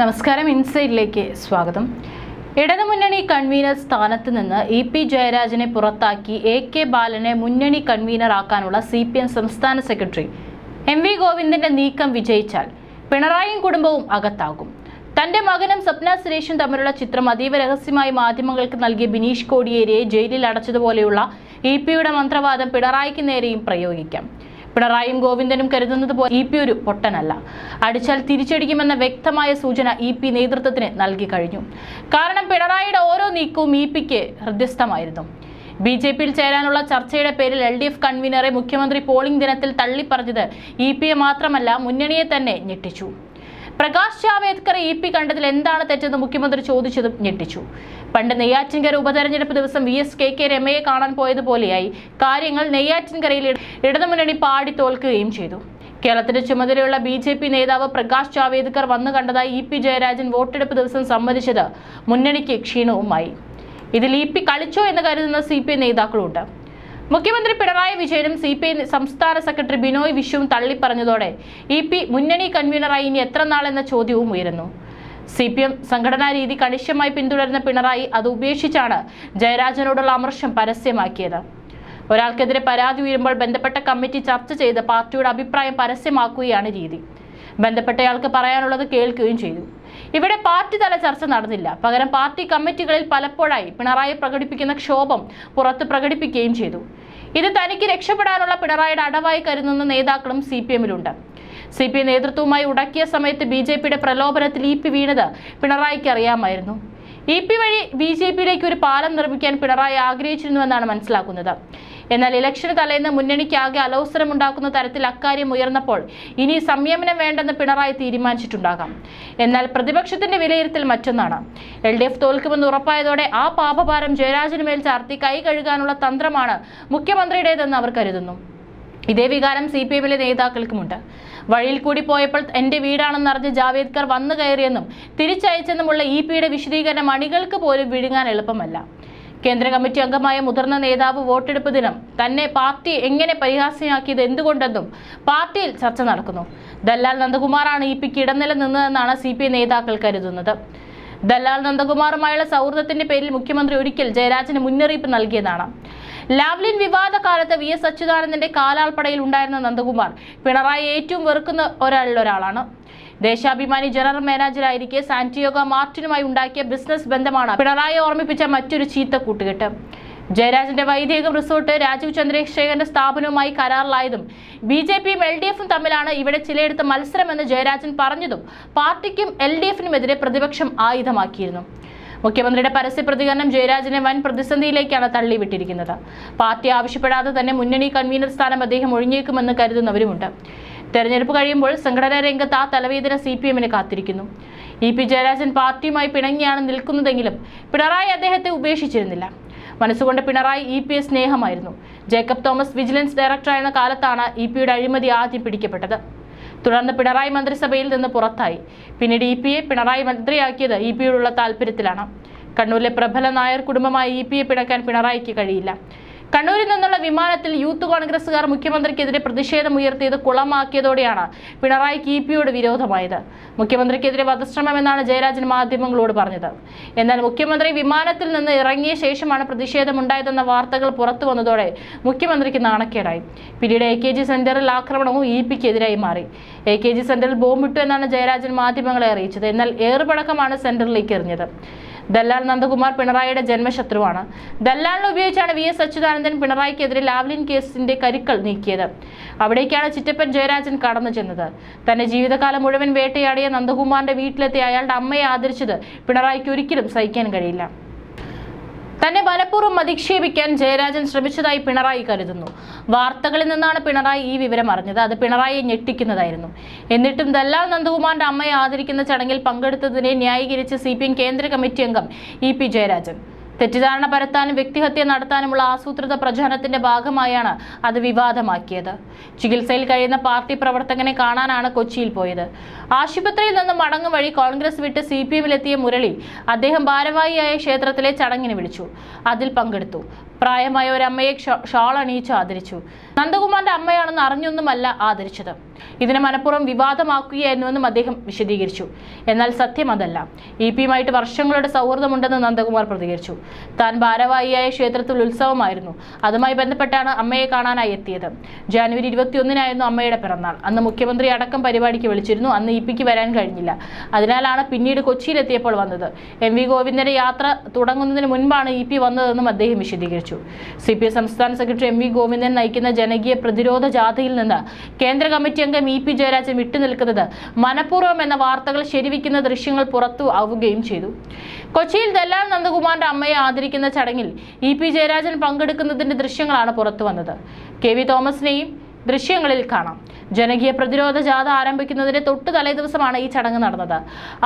നമസ്കാരം ഇൻസൈഡിലേക്ക് സ്വാഗതം. ഇടതുമുന്നണി കൺവീനർ സ്ഥാനത്ത് നിന്ന് ഇ പി ജയരാജനെ പുറത്താക്കി എ കെ ബാലനെ മുന്നണി കൺവീനറാക്കാനുള്ള സി പി എം സംസ്ഥാന സെക്രട്ടറി എം വി ഗോവിന്ദന്റെ നീക്കം വിജയിച്ചാൽ പിണറായിയും കുടുംബവും അകത്താകും. തന്റെ മകനും സ്വപ്ന സുരേഷും തമ്മിലുള്ള ചിത്രം അതീവ രഹസ്യമായി മാധ്യമങ്ങൾക്ക് നൽകിയ ബിനീഷ് കോടിയേരിയെ ജയിലിൽ അടച്ചതുപോലെയുള്ള ഇ പിയുടെ മന്ത്രവാദം പിണറായിക്ക് നേരെയും പ്രയോഗിക്കാം. പിണറായിയും ഗോവിന്ദനും കരുതുന്നത് പോലെ ഇ പി ഒരു പൊട്ടനല്ല. അടിച്ചാൽ തിരിച്ചടിക്കുമെന്ന വ്യക്തമായ സൂചന ഇ പി നേതൃത്വത്തിന് നൽകി കഴിഞ്ഞു. കാരണം പിണറായിയുടെ ഓരോ നീക്കവും ഇ പിക്ക് ഹൃദ്യസ്ഥമായിരുന്നു. ബി ജെ പിയിൽ ചേരാനുള്ള ചർച്ചയുടെ പേരിൽ എൽ ഡി എഫ് കൺവീനറെ മുഖ്യമന്ത്രി പോളിംഗ് ദിനത്തിൽ തള്ളിപ്പറഞ്ഞത് ഇ പിയെ മാത്രമല്ല മുന്നണിയെ തന്നെ ഞെട്ടിച്ചു. പ്രകാശ് ജാവേദ്കർ ഇ പി കണ്ടതിൽ എന്താണ് തെറ്റെന്ന് മുഖ്യമന്ത്രി ചോദിച്ചതും ഞെട്ടിച്ചു. പണ്ട് നെയ്യാറ്റിൻകര ഉപതെരഞ്ഞെടുപ്പ് ദിവസം വി എസ് കെ കെ രമയെ കാണാൻ പോയതുപോലെയായി കാര്യങ്ങൾ നെയ്യാറ്റിൻകരയിൽ ഇട- ഇടതുമുന്നണി പാടി തോൽക്കുകയും ചെയ്തു. കേരളത്തിന്റെ ചുമതലയുള്ള ബി ജെ പി നേതാവ് പ്രകാശ് ജാവേദ്കർ വന്നു കണ്ടതായി ഇ പി ജയരാജൻ വോട്ടെടുപ്പ് ദിവസം സമ്മതിച്ചത് മുന്നണിക്ക് ക്ഷീണവുമായി. ഇതിൽ ഇ പി കളിച്ചോ എന്ന് കരുതുന്ന സി പി ഐ നേതാക്കളുണ്ട്. മുഖ്യമന്ത്രി പിണറായി വിജയനും സി പി ഐ സംസ്ഥാന സെക്രട്ടറി ബിനോയ് വിശ്വവും തള്ളിപ്പറഞ്ഞതോടെ ഇ പി മുന്നണി കൺവീനറായി ഇനി എത്ര നാളെന്ന ചോദ്യവും ഉയരുന്നു. സി പി എം സംഘടനാ രീതി കണിശമായി പിന്തുടരുന്ന പിണറായി അത് ഉപേക്ഷിച്ചാണ് ജയരാജനോടുള്ള അമർഷം പരസ്യമാക്കിയത്. ഒരാൾക്കെതിരെ പരാതി ഉയരുമ്പോൾ ബന്ധപ്പെട്ട കമ്മിറ്റി ചർച്ച ചെയ്ത് പാർട്ടിയുടെ അഭിപ്രായം പരസ്യമാക്കുകയാണ് രീതി. ബന്ധപ്പെട്ടയാൾക്ക് പറയാനുള്ളത് കേൾക്കുകയും ചെയ്തു. ഇവിടെ പാർട്ടി തല ചർച്ച നടന്നില്ല. പകരം പാർട്ടി കമ്മിറ്റികളിൽ പലപ്പോഴായി പിണറായി പ്രകടിപ്പിക്കുന്ന ക്ഷോഭം പുറത്ത് പ്രകടിപ്പിക്കുകയും ചെയ്തു. ഇത് തനിക്ക് രക്ഷപ്പെടാനുള്ള പിണറായിയുടെ അടവായി കരുതുന്ന നേതാക്കളും സി പി എമ്മിലുണ്ട്. സി പി നേതൃത്വവുമായി ഉടക്കിയ സമയത്ത് ബി ജെ പിയുടെ പ്രലോഭനത്തിൽ ഇ പി വീണത് പിണറായിക്ക് അറിയാമായിരുന്നു. ഇ പി വഴി ബി ജെ പിയിലേക്ക് ഒരു പാലം നിർമ്മിക്കാൻ പിണറായി ആഗ്രഹിച്ചിരുന്നുവെന്നാണ് മനസ്സിലാക്കുന്നത്. എന്നാൽ ഇലക്ഷൻ തലേന്ന് മുന്നണിക്കാകെ അലോസരമുണ്ടാക്കുന്ന തരത്തിൽ അക്കാര്യം ഉയർന്നപ്പോൾ ഇനി സംയമനം വേണ്ടെന്ന് പിണറായി തീരുമാനിച്ചിട്ടുണ്ടാകാം. എന്നാൽ പ്രതിപക്ഷത്തിന്റെ വിലയിരുത്തൽ മറ്റൊന്നാണ്. എൽ ഡി എഫ് തോൽക്കുമെന്ന് ഉറപ്പായതോടെ ആ പാപഭാരം ജയരാജന് മേൽ ചാർത്തി കൈ കഴുകാനുള്ള തന്ത്രമാണ് മുഖ്യമന്ത്രിയുടേതെന്ന് അവർ കരുതുന്നു. ഇതേ വികാരം സി പി എമ്മിലെ നേതാക്കൾക്കുമുണ്ട്. വഴിയിൽ കൂടി പോയപ്പോൾ എന്റെ വീടാണെന്നറിഞ്ഞ് ജാവേദ്കർ വന്നു കയറിയെന്നും തിരിച്ചയച്ചെന്നുമുള്ള ഇ പിയുടെ വിശദീകരണം അണികൾക്ക് പോലും വിഴുങ്ങാൻ എളുപ്പമല്ല. കേന്ദ്ര കമ്മിറ്റി അംഗമായ മുതിർന്ന നേതാവ് വോട്ടെടുപ്പ് ദിനം തന്നെ പാർട്ടി എങ്ങനെ പരിഹാസ്യമാക്കിയത് എന്തുകൊണ്ടെന്നും പാർട്ടിയിൽ ചർച്ച നടക്കുന്നു. ദല്ലാൽ നന്ദകുമാറാണ് ഇ പിക്ക് ഇടനില നിന്നതെന്നാണ് സി പി ഐ നേതാക്കൾ കരുതുന്നത്. ദല്ലാൽ നന്ദകുമാറുമായുള്ള സൗഹൃദത്തിന്റെ പേരിൽ മുഖ്യമന്ത്രി ഒരിക്കൽ ജയരാജന് മുന്നറിയിപ്പ് നൽകിയതാണ്. ലാവ്ലിൻ വിവാദ കാലത്ത് വി എസ് അച്യുതാനന്ദന്റെ കാലാൾപ്പടയിൽ ഉണ്ടായിരുന്ന നന്ദകുമാർ പിണറായി ഏറ്റവും വെറുക്കുന്ന ഒരാളിൽ ഒരാളാണ് ദേശാഭിമാനി ജനറൽ മാനേജറായിരിക്കെ സാന്റിയോഗ മാർട്ടിനുമായി ഉണ്ടാക്കിയ ബിസിനസ് ബന്ധമാണ് പിണറായി ഓർമ്മിപ്പിച്ച മറ്റൊരു ചീത്ത കൂട്ടുകെട്ട്. ജയരാജന്റെ വൈദികം റിസോർട്ട് രാജീവ് ചന്ദ്രശേഖരന്റെ സ്ഥാപനവുമായി കരാറിലായതും ബി ജെ പിയും എൽ ഡി എഫും തമ്മിലാണ് ഇവിടെ ചിലയിടത്ത് മത്സരമെന്ന് ജയരാജൻ പറഞ്ഞതും പാർട്ടിക്കും എൽ ഡി എഫിനുമെതിരെ പ്രതിപക്ഷം ആയുധമാക്കിയിരുന്നു. മുഖ്യമന്ത്രിയുടെ പരസ്യ പ്രതികരണം ജയരാജനെ വൻ പ്രതിസന്ധിയിലേക്കാണ് തള്ളിവിട്ടിരിക്കുന്നത്. പാർട്ടി ആവശ്യപ്പെടാതെ തന്നെ മുന്നണി കൺവീനർ സ്ഥാനം അദ്ദേഹം ഒഴിഞ്ഞേക്കുമെന്ന് കരുതുന്നവരുമുണ്ട്. തെരഞ്ഞെടുപ്പ് കഴിയുമ്പോൾ സംഘടനാ രംഗത്ത് ആ തലവേദന സി പി എമ്മിന് കാത്തിരിക്കുന്നു. ഇ പി ജയരാജൻ പാർട്ടിയുമായി പിണങ്ങിയാണ് നിൽക്കുന്നതെങ്കിലും പിണറായി അദ്ദേഹത്തെ ഉപേക്ഷിച്ചിരുന്നില്ല. മനസ്സുകൊണ്ട് പിണറായി ഇ പി സ്നേഹമായിരുന്നു. ജേക്കബ് തോമസ് വിജിലൻസ് ഡയറക്ടറായിരുന്ന കാലത്താണ് ഇ പിയുടെ അഴിമതി ആദ്യം പിടിക്കപ്പെട്ടത്. തുടർന്ന് പിണറായി മന്ത്രിസഭയിൽ നിന്ന് പുറത്തായി. പിന്നീട് ഇ പിയെ പിണറായി മന്ത്രിയാക്കിയത് ഇ പിയോടുള്ള താല്പര്യത്തിലാണ്. കണ്ണൂരിലെ പ്രബല നായർ കുടുംബമായി ഇ പിയെ പിണക്കാൻ പിണറായിക്ക് കഴിയില്ല. കണ്ണൂരിൽ നിന്നുള്ള വിമാനത്തിൽ യൂത്ത് കോൺഗ്രസുകാർ മുഖ്യമന്ത്രിക്കെതിരെ പ്രതിഷേധം ഉയർത്തിയത് കുളമാക്കിയതോടെയാണ് പിണറായി കി പിയോട് വിരോധമായത്. മുഖ്യമന്ത്രിക്കെതിരെ വധശ്രമമെന്നാണ് ജയരാജൻ മാധ്യമങ്ങളോട് പറഞ്ഞത്. എന്നാൽ മുഖ്യമന്ത്രി വിമാനത്തിൽ നിന്ന് ഇറങ്ങിയ ശേഷമാണ് പ്രതിഷേധമുണ്ടായതെന്ന വാർത്തകൾ പുറത്തു വന്നതോടെ മുഖ്യമന്ത്രിക്ക് നാണക്കേടായി. പിന്നീട് എ കെ ജി സെന്ററിൽ ആക്രമണവും ഇ പിക്ക് എതിരായി മാറി. എ കെ ജി സെന്ററിൽ ബോംബിട്ടു എന്നാണ് ജയരാജൻ മാധ്യമങ്ങളെ അറിയിച്ചത്. എന്നാൽ ഏറുപടക്കമാണ് സെന്ററിലേക്ക് എറിഞ്ഞത്. ദല്ലാൽ നന്ദകുമാർ പിണറായിയുടെ ജന്മശത്രുവാണ്. ദല്ലാലിനെ ഉപയോഗിച്ചാണ് വി എസ് അച്യുതാനന്ദൻ പിണറായിക്കെതിരെ ലാവ്ലിൻ കേസിന്റെ കരുക്കൾ നീക്കിയത്. അവിടേക്കാണ് ചിറ്റപ്പൻ ജയരാജൻ കടന്നു ചെന്നത്. തന്റെ ജീവിതകാലം മുഴുവൻ വേട്ടയാടിയ നന്ദകുമാറിന്റെ വീട്ടിലെത്തി അയാളുടെ അമ്മയെ ആദരിച്ചത് പിണറായിക്ക് ഒരിക്കലും സഹിക്കാൻ കഴിയില്ല. തന്നെ മനഃപൂർവം അധിക്ഷേപിക്കാൻ ജയരാജൻ ശ്രമിച്ചതായി പിണറായി കരുതുന്നു. വാർത്തകളിൽ നിന്നാണ് പിണറായി ഈ വിവരം അറിഞ്ഞത്. അത് പിണറായിയെ ഞെട്ടിക്കുന്നതായിരുന്നു. എന്നിട്ടും ദല്ലാൽ നന്ദകുമാറിന്റെ അമ്മയെ ആദരിക്കുന്ന ചടങ്ങിൽ പങ്കെടുത്തതിനെ ന്യായീകരിച്ച് സി കേന്ദ്ര കമ്മിറ്റി അംഗം ഇ ജയരാജൻ. തെറ്റിദ്ധാരണ പരത്താനും വ്യക്തിഹത്യ നടത്താനുമുള്ള ആസൂത്രിത പ്രചാരണത്തിന്റെ ഭാഗമായാണ് അത് വിവാദമാക്കിയത്. ചികിത്സയിൽ കഴിയുന്ന പാർട്ടി പ്രവർത്തകനെ കാണാനാണ് കൊച്ചിയിൽ പോയത്. ആശുപത്രിയിൽ നിന്ന് മടങ്ങും വഴി കോൺഗ്രസ് വിട്ട് സി പി എമ്മിലെത്തിയ മുരളി അദ്ദേഹം ഭാരവാഹിയായ ക്ഷേത്രത്തിലെ ചടങ്ങിന് വിളിച്ചു. അതിൽ പങ്കെടുത്തു. പ്രായമായ ഒരു അമ്മയെ ഷ- ഷാൾ അണിയിച്ച് ആദരിച്ചു. നന്ദകുമാറിന്റെ അമ്മയാണെന്ന് അറിഞ്ഞൊന്നുമല്ല ആദരിച്ചത്. ഇതിനെ മനഃപൂർവം വിവാദമാക്കുകയായിരുന്നുവെന്നും അദ്ദേഹം വിശദീകരിച്ചു. എന്നാൽ സത്യം അതല്ല. ഇ പിയുമായിട്ട് വർഷങ്ങളുടെ സൗഹൃദമുണ്ടെന്ന് നന്ദകുമാർ പ്രതികരിച്ചു. താൻ ഭാരവാഹിയായ ക്ഷേത്രത്തിൽ ഉത്സവമായിരുന്നു. അതുമായി ബന്ധപ്പെട്ടാണ് അമ്മയെ കാണാനായി എത്തിയത്. ജാനുവരി ഇരുപത്തിയൊന്നിനായിരുന്നു അമ്മയുടെ പിറന്നാൾ. അന്ന് മുഖ്യമന്ത്രി അടക്കം പരിപാടിക്ക് വിളിച്ചിരുന്നു. അന്ന് ഇ പിക്ക് വരാൻ കഴിഞ്ഞില്ല. അതിനാലാണ് പിന്നീട് കൊച്ചിയിലെത്തിയപ്പോൾ വന്നത്. എം വി ഗോവിന്ദന്റെ യാത്ര തുടങ്ങുന്നതിന് മുൻപാണ് ഇ പി വന്നതെന്നും അദ്ദേഹം വിശദീകരിച്ചു. സി പി എം സംസ്ഥാന സെക്രട്ടറി എം വി ഗോവിന്ദൻ നയിക്കുന്ന ജനകീയ പ്രതിരോധ ജാഥയിൽ നിന്ന് കേന്ദ്ര കമ്മിറ്റി അംഗം ഇ പി ജയരാജൻ വിട്ടുനിൽക്കുന്നത് മനഃപൂർവം എന്ന വാർത്തകൾ ശരിവയ്ക്കുന്ന ദൃശ്യങ്ങൾ പുറത്തു ആവുകയും ചെയ്തു. കൊച്ചിയിൽ ദല്ലാൽ നന്ദകുമാറിന്റെ അമ്മയെ ആദരിക്കുന്ന ചടങ്ങിൽ ഇ പി ജയരാജൻ പങ്കെടുക്കുന്നതിന്റെ ദൃശ്യങ്ങളാണ് പുറത്തു വന്നത്. കെ വി തോമസിനെയും ദൃശ്യങ്ങളിൽ കാണാം. ജനകീയ പ്രതിരോധ ജാഥ ആരംഭിക്കുന്നതിന് തൊട്ട് തലേ ദിവസമാണ് ഈ ചടങ്ങ് നടന്നത്.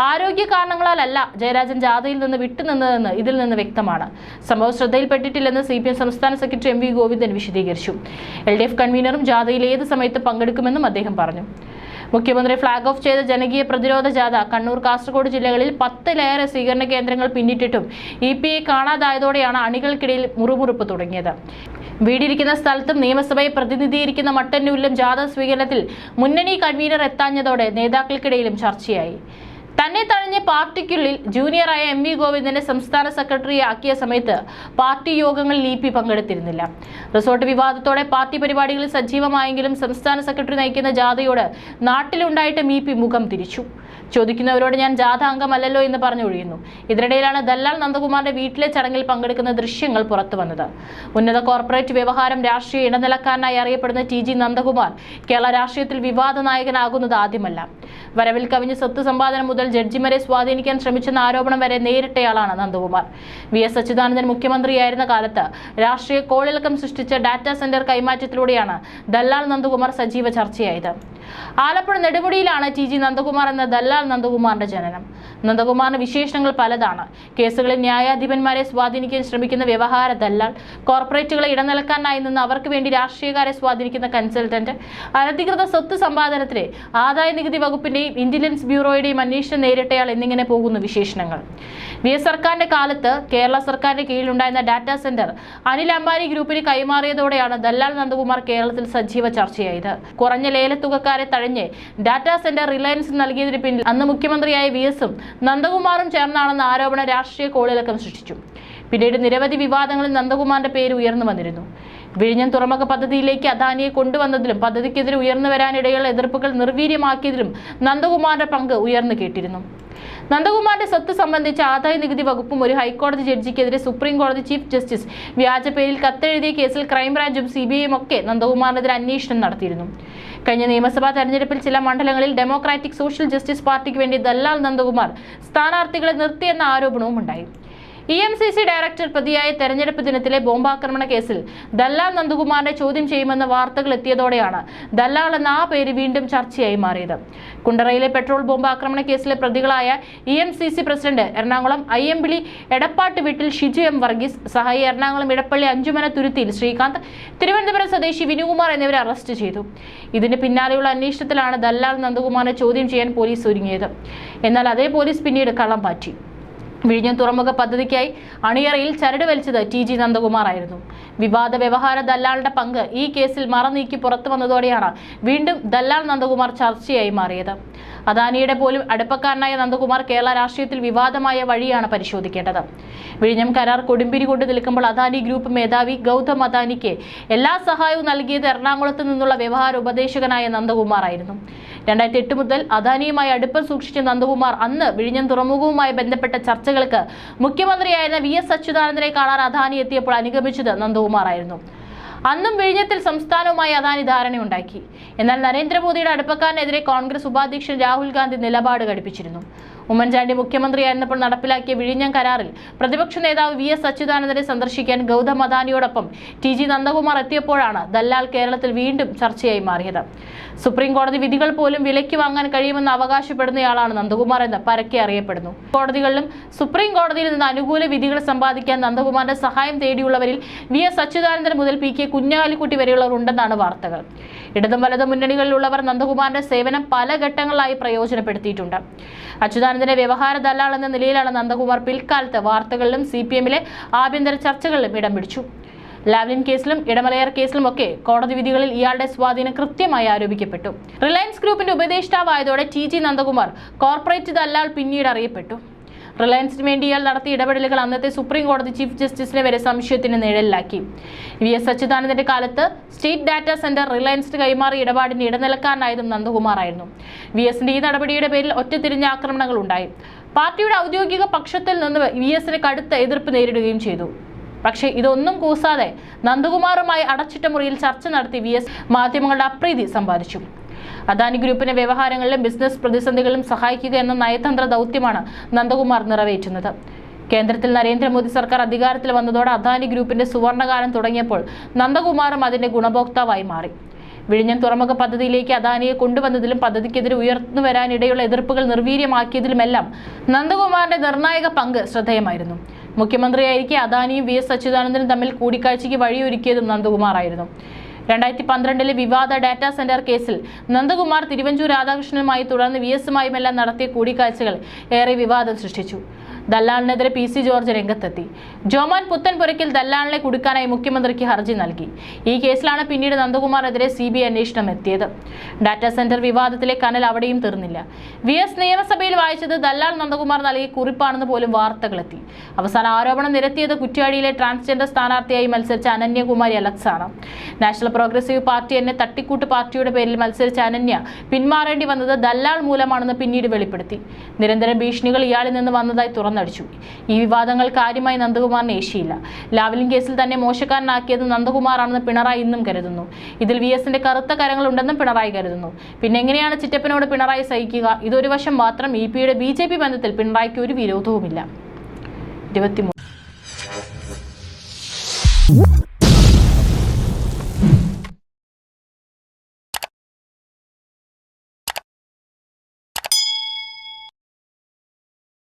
ആരോഗ്യ കാരണങ്ങളാലല്ല ജയരാജൻ ജാഥയിൽ നിന്ന് വിട്ടുനിന്നതെന്ന് ഇതിൽ നിന്ന് വ്യക്തമാണ്. സംഭവം ശ്രദ്ധയിൽപ്പെട്ടിട്ടില്ലെന്ന് സി പി എം സംസ്ഥാന സെക്രട്ടറി എം വി ഗോവിന്ദൻ വിശദീകരിച്ചു. എൽ ഡി എഫ് കൺവീനറും ജാഥയിൽ ഏത് സമയത്ത് പങ്കെടുക്കുമെന്നും അദ്ദേഹം പറഞ്ഞു. മുഖ്യമന്ത്രി ഫ്ളാഗ് ഓഫ് ചെയ്ത ജനകീയ പ്രതിരോധ ജാഥ കണ്ണൂർ കാസർഗോഡ് ജില്ലകളിൽ പത്തിലേറെ സ്വീകരണ കേന്ദ്രങ്ങൾ പിന്നിട്ടിട്ടും ഇ പി ഐ കാണാതായതോടെയാണ് അണികൾക്കിടയിൽ മുറുമുറുപ്പ് തുടങ്ങിയത്. വീടിരിക്കുന്ന സ്ഥലത്തും നിയമസഭയെ പ്രതിനിധീകരിക്കുന്ന മട്ടന്നൂരിലും ജാഥ സ്വീകരണത്തിൽ മുന്നണി കൺവീനർ എത്താഞ്ഞതോടെ നേതാക്കൾക്കിടയിലും ചർച്ചയായി. തന്നെ തഴഞ്ഞ് പാർട്ടിക്കുള്ളിൽ ജൂനിയറായ എം വി ഗോവിന്ദനെ സംസ്ഥാന സെക്രട്ടറി ആക്കിയ സമയത്ത് പാർട്ടി യോഗങ്ങളിൽ ഇ പി പങ്കെടുത്തിരുന്നില്ല. റിസോർട്ട് വിവാദത്തോടെ പാർട്ടി പരിപാടികളിൽ സജീവമായെങ്കിലും സംസ്ഥാന സെക്രട്ടറി നയിക്കുന്ന ജാഥയോട് നാട്ടിലുണ്ടായിട്ടും ഇ പി മുഖം തിരിച്ചു. ചോദിക്കുന്നവരോട് ഞാൻ ജാഥ അംഗമല്ലല്ലോ എന്ന് പറഞ്ഞൊഴിയുന്നു. ഇതിനിടയിലാണ് ദല്ലാൽ നന്ദകുമാറിന്റെ വീട്ടിലെ ചടങ്ങിൽ പങ്കെടുക്കുന്ന ദൃശ്യങ്ങൾ പുറത്തു വന്നത്. ഉന്നത കോർപ്പറേറ്റ് വ്യവഹാരം രാഷ്ട്രീയ ഇടനിലക്കാരനായി അറിയപ്പെടുന്ന ടി ജി നന്ദകുമാർ കേരള രാഷ്ട്രീയത്തിൽ വിവാദ നായകനാകുന്നത് ആദ്യമല്ല. വരവിൽ കവിഞ്ഞ് സ്വത്ത് സമ്പാദനം മുതൽ ജഡ്ജിമാരെ സ്വാധീനിക്കാൻ ശ്രമിച്ചെന്ന ആരോപണം വരെ നേരിട്ടയാളാണ് നന്ദകുമാർ. വി എസ് അച്യുതാനന്ദൻ മുഖ്യമന്ത്രിയായിരുന്ന കാലത്ത് രാഷ്ട്രീയ കോളിളക്കം സൃഷ്ടിച്ച ഡാറ്റാ സെന്റർ കൈമാറ്റത്തിലൂടെയാണ് ദല്ലാൽ നന്ദകുമാർ സജീവ ചർച്ചയായത്. ആലപ്പുഴ നെടുമുടിയിലാണ് ടി ജി നന്ദകുമാർ എന്ന ദല്ലാൽ നന്ദകുമാറിന്റെ ജനനം. നന്ദകുമാറിന്റെ വിശേഷണങ്ങൾ പലതാണ്. കേസുകളിൽ ന്യായാധിപന്മാരെ സ്വാധീനിക്കാൻ ശ്രമിക്കുന്ന വ്യവഹാര ദല്ലാൽ കോർപ്പറേറ്റുകളെ ഇടനിലക്കാരനായി നിന്ന് അവർക്ക് വേണ്ടി രാഷ്ട്രീയക്കാരെ സ്വാധീനിക്കുന്ന കൺസൾട്ടന്റ് അനധികൃത സ്വത്ത് സമ്പാദനത്തിന് ആദായ നികുതി വകുപ്പിന്റെയും ഇന്റലിജൻസ് ബ്യൂറോയുടെയും അന്വേഷണം നേരിട്ടയാൾ എന്നിങ്ങനെ പോകുന്നു വിശേഷണങ്ങൾ. വി എസ് സർക്കാരിന്റെ കാലത്ത് കേരള സർക്കാരിന്റെ കീഴിലുണ്ടായിരുന്ന ഡാറ്റാ സെന്റർ അനിൽ അംബാനി ഗ്രൂപ്പിന് കൈമാറിയതോടെയാണ് ദല്ലാൽ നന്ദകുമാർ കേരളത്തിൽ സജീവ ചർച്ചയായത്. കുറഞ്ഞ ലേലത്തുകക്കാരെ തഴഞ്ഞ്. ഡാറ്റാ സെന്റർ റിലയൻസ് നൽകിയതിന് പിന്നിൽ അന്ന് മുഖ്യമന്ത്രിയായ വി എസും നന്ദകുമാറും ചേർന്നാണെന്ന ആരോപണം രാഷ്ട്രീയ കോളിളക്കം സൃഷ്ടിച്ചു. പിന്നീട് നിരവധി വിവാദങ്ങളിൽ നന്ദകുമാറിന്റെ പേര് ഉയർന്നു വന്നിരുന്നു. വിഴിഞ്ഞം തുറമുഖ പദ്ധതിയിലേക്ക് അദാനിയെ കൊണ്ടുവന്നതിലും പദ്ധതിക്കെതിരെ ഉയർന്നു വരാനിടയുള്ള എതിർപ്പുകൾ നിർവീര്യമാക്കിയതിലും നന്ദകുമാറിന്റെ പങ്ക് ഉയർന്നു കേട്ടിരുന്നു. നന്ദകുമാറിന്റെ സ്വത്ത് സംബന്ധിച്ച് ആദായ നികുതി വകുപ്പും ഒരു ഹൈക്കോടതി ജഡ്ജിക്കെതിരെ സുപ്രീം കോടതി ചീഫ് ജസ്റ്റിസ് വ്യാജ പേരിൽ കത്തെഴുതിയ കേസിൽ ക്രൈംബ്രാഞ്ചും സി ബി ഐയും ഒക്കെ നന്ദകുമാറിനെതിരെ അന്വേഷണം നടത്തിയിരുന്നു. കഴിഞ്ഞ നിയമസഭാ തെരഞ്ഞെടുപ്പിൽ ചില മണ്ഡലങ്ങളിൽ ഡെമോക്രാറ്റിക് സോഷ്യൽ ജസ്റ്റിസ് പാർട്ടിക്ക് വേണ്ടി ദല്ലാൽ നന്ദകുമാർ സ്ഥാനാർത്ഥികളെ നിർത്തിയെന്ന ആരോപണവും ഉണ്ടായി E M C C director പ്രതിയായ തെരഞ്ഞെടുപ്പ് ദിനത്തിലെ ബോംബാക്രമണ കേസിൽ ദല്ലാൽ നന്ദകുമാറിനെ ചോദ്യം ചെയ്യുമെന്ന വാർത്തകൾ എത്തിയതോടെയാണ് ദല്ലാൽ എന്ന ആ പേര് വീണ്ടും ചർച്ചയായി മാറിയത്. കുണ്ടറയിലെ പെട്രോൾ ബോംബ് ആക്രമണ കേസിലെ പ്രതികളായ E M C C president Ernakulam ബിളി Edappattu വീട്ടിൽ ഷിജു എം വർഗീസ് സഹായി എറണാകുളം ഇടപ്പള്ളി അഞ്ചുമന തുരുത്തിയിൽ ശ്രീകാന്ത് തിരുവനന്തപുരം സ്വദേശി വിനുകുമാർ എന്നിവരെ അറസ്റ്റ് ചെയ്തു. ഇതിന് പിന്നാലെയുള്ള അന്വേഷണത്തിലാണ് ദല്ലാൽ നന്ദകുമാറിനെ ചോദ്യം ചെയ്യാൻ പോലീസ് ഒരുങ്ങിയത്. എന്നാൽ അതേ പോലീസ് പിന്നീട് കള്ളം പാറ്റി. വിഴിഞ്ഞം തുറമുഖ പദ്ധതിക്കായി അണിയറയിൽ ചരട് വലിച്ചത് ടി ജി നന്ദകുമാറായിരുന്നു. വിവാദ വ്യവഹാര ദല്ലാളുടെ പങ്ക് ഈ കേസിൽ മറനീക്കി പുറത്തു വന്നതോടെയാണ് വീണ്ടും ദല്ലാൽ നന്ദകുമാർ ചർച്ചയായി മാറിയത്. അദാനിയുടെ പോലും അടുപ്പക്കാരനായ നന്ദകുമാർ കേരള രാഷ്ട്രീയത്തിൽ വിവാദമായ വഴിയാണ് പരിശോധിക്കേണ്ടത്. വിഴിഞ്ഞം കരാർ കൊടുമ്പിരി കൊണ്ട് നിൽക്കുമ്പോൾ അദാനി ഗ്രൂപ്പ് മേധാവി ഗൗതം അദാനിക്ക് എല്ലാ സഹായവും നൽകിയത് എറണാകുളത്ത് നിന്നുള്ള വ്യവഹാര ഉപദേശകനായ നന്ദകുമാറായിരുന്നു. രണ്ടായിരത്തി എട്ട് മുതൽ അദാനിയുമായി അടുപ്പം സൂക്ഷിച്ച നന്ദകുമാർ അന്ന് വിഴിഞ്ഞം തുറമുഖവുമായി ബന്ധപ്പെട്ട ചർച്ചകൾക്ക് മുഖ്യമന്ത്രിയായിരുന്ന വി എസ് അച്യുതാനന്ദനെ കാണാൻ അദാനി എത്തിയപ്പോൾ അനുഗമിച്ചത് നന്ദകുമാറായിരുന്നു. അന്നും വിഴിഞ്ഞത്തിൽ സംസ്ഥാനവുമായി അദാനി ധാരണയുണ്ടാക്കി. എന്നാൽ നരേന്ദ്രമോദിയുടെ അടുപ്പക്കാരനെതിരെ കോൺഗ്രസ് ഉപാധ്യക്ഷൻ രാഹുൽ ഗാന്ധി നിലപാട് ഘടിപ്പിച്ചിരുന്നു. ഉമ്മൻചാണ്ടി മുഖ്യമന്ത്രിയായിരുന്നപ്പോൾ നടപ്പിലാക്കിയ വിഴിഞ്ഞം കരാറിൽ പ്രതിപക്ഷ നേതാവ് വി എസ് അച്യുതാനന്ദനെ സന്ദർശിക്കാൻ ഗൗതം അദാനിയോടൊപ്പം ടി ജി നന്ദകുമാർ എത്തിയപ്പോഴാണ് ദല്ലാൽ കേരളത്തിൽ വീണ്ടും ചർച്ചയായി മാറിയത്. സുപ്രീം കോടതി വിധികൾ പോലും വിലയ്ക്ക് വാങ്ങാൻ കഴിയുമെന്ന് അവകാശപ്പെടുന്നയാളാണ് നന്ദകുമാർ എന്ന് പരക്കെ അറിയപ്പെടുന്നു. കോടതികളിലും സുപ്രീം കോടതിയിൽ നിന്ന് അനുകൂല വിധികൾ സമ്പാദിക്കാൻ നന്ദകുമാറിന്റെ സഹായം തേടിയുള്ളവരിൽ വി എസ് അച്യുതാനന്ദൻ മുതൽ പി കെ കുഞ്ഞാലിക്കുട്ടി വരെയുള്ളവർ ഉണ്ടെന്നാണ് വാർത്തകൾ. ഇടതും വലതും മുന്നണികളിലുള്ളവർ നന്ദകുമാറിന്റെ സേവനം പല ഘട്ടങ്ങളിലായി പ്രയോജനപ്പെടുത്തിയിട്ടുണ്ട്. അച്യുതാനന്ദന്റെ വ്യവഹാര ദല്ലാൾ എന്ന നിലയിലാണ് നന്ദകുമാർ പിൽക്കാലത്ത് വാർത്തകളിലും സി പി എമ്മിലെ ആഭ്യന്തര ചർച്ചകളിലും ഇടം പിടിച്ചു. ലാവ്ലിൻ കേസിലും ഇടമലയർ കേസിലും ഒക്കെ കോടതി വിധികളിൽ ഇയാളുടെ സ്വാധീനം കൃത്യമായി ആരോപിക്കപ്പെട്ടു. റിലയൻസ് ഗ്രൂപ്പിന്റെ ഉപദേഷ്ടാവായതോടെ ടി ജി നന്ദകുമാർ കോർപ്പറേറ്റ് ദല്ലാൾ പിന്നീട് അറിയപ്പെട്ടു. റിലയൻസിന് വേണ്ടി ഇയാൾ നടത്തിയ ഇടപെടലുകൾ അന്നത്തെ സുപ്രീം കോടതി ചീഫ് ജസ്റ്റിസിനെ വരെ സംശയത്തിന് നിഴലിലാക്കി. വി എസ് അച്യുതാനന്ദന്റെ കാലത്ത് സ്റ്റേറ്റ് ഡാറ്റാ സെന്റർ റിലയൻസിന് കൈമാറിയ ഇടപാടിന്റെ ഇടനിലക്കാരനായതും നന്ദകുമാറായിരുന്നു. വി എസിന്റെ ഈ നടപടിയുടെ പേരിൽ ഒറ്റത്തിരിഞ്ഞ ആക്രമണങ്ങൾ ഉണ്ടായി. പാർട്ടിയുടെ ഔദ്യോഗിക പക്ഷത്തിൽ നിന്ന് വി എസിന് കടുത്ത എതിർപ്പ് നേരിടുകയും ചെയ്തു. പക്ഷേ ഇതൊന്നും കൂസാതെ നന്ദകുമാറുമായി അടച്ചിട്ട മുറിയിൽ ചർച്ച നടത്തി വി എസ് മാധ്യമങ്ങളുടെ അപ്രീതി സമ്പാദിച്ചു. അദാനി ഗ്രൂപ്പിന്റെ വ്യവഹാരങ്ങളിലും ബിസിനസ് പ്രതിസന്ധികളിലും സഹായിക്കുക എന്ന നയതന്ത്ര ദൗത്യമാണ് നന്ദകുമാർ നിറവേറ്റുന്നത്. കേന്ദ്രത്തിൽ നരേന്ദ്രമോദി സർക്കാർ അധികാരത്തിൽ വന്നതോടെ അദാനി ഗ്രൂപ്പിന്റെ സുവർണകാലം തുടങ്ങിയപ്പോൾ നന്ദകുമാറും അതിന്റെ ഗുണഭോക്താവായി മാറി. വിഴിഞ്ഞം തുറമുഖ പദ്ധതിയിലേക്ക് അദാനിയെ കൊണ്ടുവന്നതിലും പദ്ധതിക്കെതിരെ ഉയർന്നു വരാനിടയുള്ള എതിർപ്പുകൾ നിർവീര്യമാക്കിയതിലുമെല്ലാം നന്ദകുമാറിന്റെ നിർണായക പങ്ക് ശ്രദ്ധേയമായിരുന്നു. മുഖ്യമന്ത്രിയായിരിക്കെ അദാനിയും വി എസ് അച്യുതാനന്ദനും തമ്മിൽ കൂടിക്കാഴ്ചയ്ക്ക് വഴിയൊരുക്കിയതും നന്ദകുമാറായിരുന്നു. രണ്ടായിരത്തി പന്ത്രണ്ടിലെ വിവാദ ഡാറ്റാ സെന്റർ കേസിൽ നന്ദകുമാർ തിരുവഞ്ചൂർ രാധാകൃഷ്ണനുമായി തുടർന്ന് വി എസുമായുമെല്ലാം നടത്തിയ കൂടിക്കാഴ്ചകൾ ഏറെ വിവാദം സൃഷ്ടിച്ചു. ദല്ലാളിനെതിരെ പി സി ജോർജ് രംഗത്തെത്തി. ജോമാൻ പുത്തൻപുരയ്ക്കൽ ദല്ലാളിനെ കുടുക്കാനായി മുഖ്യമന്ത്രിക്ക് ഹർജി നൽകി. ഈ കേസിലാണ് പിന്നീട് നന്ദകുമാറിനെതിരെ സി ബി ഐ അന്വേഷണം എത്തിയത്. ഡാറ്റാ സെന്റർ വിവാദത്തിലെ കനൽ അവിടെയും തീർന്നില്ല. വി എസ് നിയമസഭയിൽ വായിച്ചത് ദല്ലാൽ നന്ദകുമാർ നൽകിയ കുറിപ്പാണെന്ന് പോലും വാർത്തകളെത്തി അവസാന ആരോപണം നിരത്തിയത് കുറ്റ്യാടിയിലെ ട്രാൻസ്ജെൻഡർ സ്ഥാനാർത്ഥിയായി മത്സരിച്ച അനന്യകുമാരി അലക്സ് ആണ് നാഷണൽ പ്രോഗ്രസീവ് പാർട്ടി എന്നെ തട്ടിക്കൂട്ട് പാർട്ടിയുടെ പേരിൽ മത്സരിച്ച അനന്യ പിന്മാറേണ്ടി വന്നത് ദല്ലാൾ മൂലമാണെന്ന് പിന്നീട് വെളിപ്പെടുത്തി. നിരന്തരം ഭീഷണികൾ ഇയാളിൽ നിന്ന് വന്നതായി തുറന്നടിച്ചു ഈ വിവാദങ്ങൾ കാര്യമായി നന്ദകുമാറിന് ഏശിയില്ല. ലാവലിൻ കേസിൽ തന്നെ മോശക്കാരനാക്കിയത് നന്ദകുമാറാണെന്ന് പിണറായി ഇന്നും കരുതുന്നു. ഇതിൽ വി എസിന്റെ കറുത്ത കരങ്ങളുണ്ടെന്നും പിണറായി കരുതുന്നു. പിന്നെ എങ്ങനെയാണ് ചിറ്റപ്പനോട് പിണറായി സഹിക്കുക? ഇതൊരു വശം മാത്രം ഇ പിയുടെ ബി ജെ പി ബന്ധത്തിൽ പിണറായിക്ക് ഒരു വിരോധവുമില്ല. ഇരുപത്തിമൂന്ന്